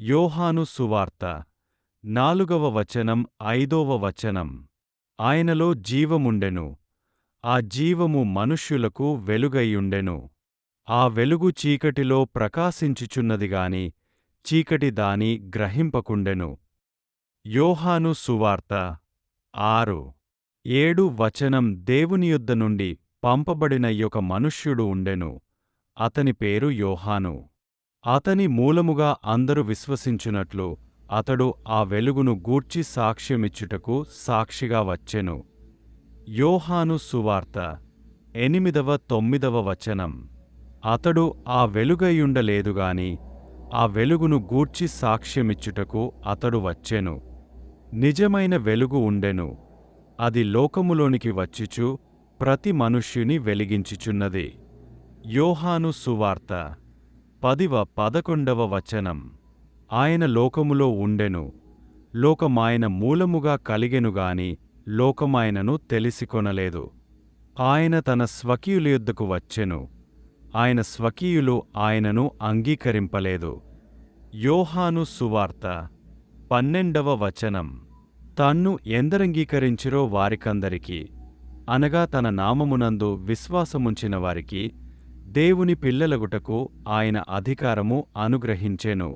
యోహాను సువార్త నాలుగవ వచనం ఐదవ వచనం. ఆయనలో జీవముండెను. ఆ జీవము మనుష్యులకు వెలుగైయుండెను. ఆ వెలుగు చీకటిలో ప్రకాశించుచున్నదిగాని చీకటి దాని గ్రహింపకుండెను. యోహాను సువార్త ఆరు. ఏడు వచనం దేవునియుద్ద నుండి పంపబడిన యొక మనుష్యుడు ఉండెను. అతని పేరు యోహాను. అతని మూలముగా అందరు విశ్వసించునట్లు అతడు ఆ వెలుగును గూర్చి సాక్ష్యమిచ్చుటకు సాక్షిగా వచ్చెను. యోహాను సువార్త ఎనిమిదవ తొమ్మిదవ వచనం. అతడు ఆ వెలుగయుండలేదుగాని ఆ వెలుగును గూర్చి సాక్ష్యమిచ్చుటకు అతడు వచ్చెను. నిజమైన వెలుగు ఉండెను. అది లోకములోనికి వచ్చిచు ప్రతి మనుష్యుని వెలిగించుచున్నది. యోహాను సువార్త పదివ పదకొండవ వచనం. ఆయన లోకములో ఉండెను. లోకమాయన మూలముగా కలిగెనుగాని లోకమాయనను తెలిసికొనలేదు. ఆయన తన స్వకీయుల యొద్దకు వచ్చెను. ఆయన స్వకీయులు ఆయనను అంగీకరింపలేదు. యోహాను సువార్త పన్నెండవ వచనం. తన్ను ఎందరంగీకరించిరో వారికందరికీ అనగా తన నామమునందు విశ్వాసముంచిన వారికి దేవుని పిల్లలగుటకు ఆయన అధికారము అనుగ్రహించెను.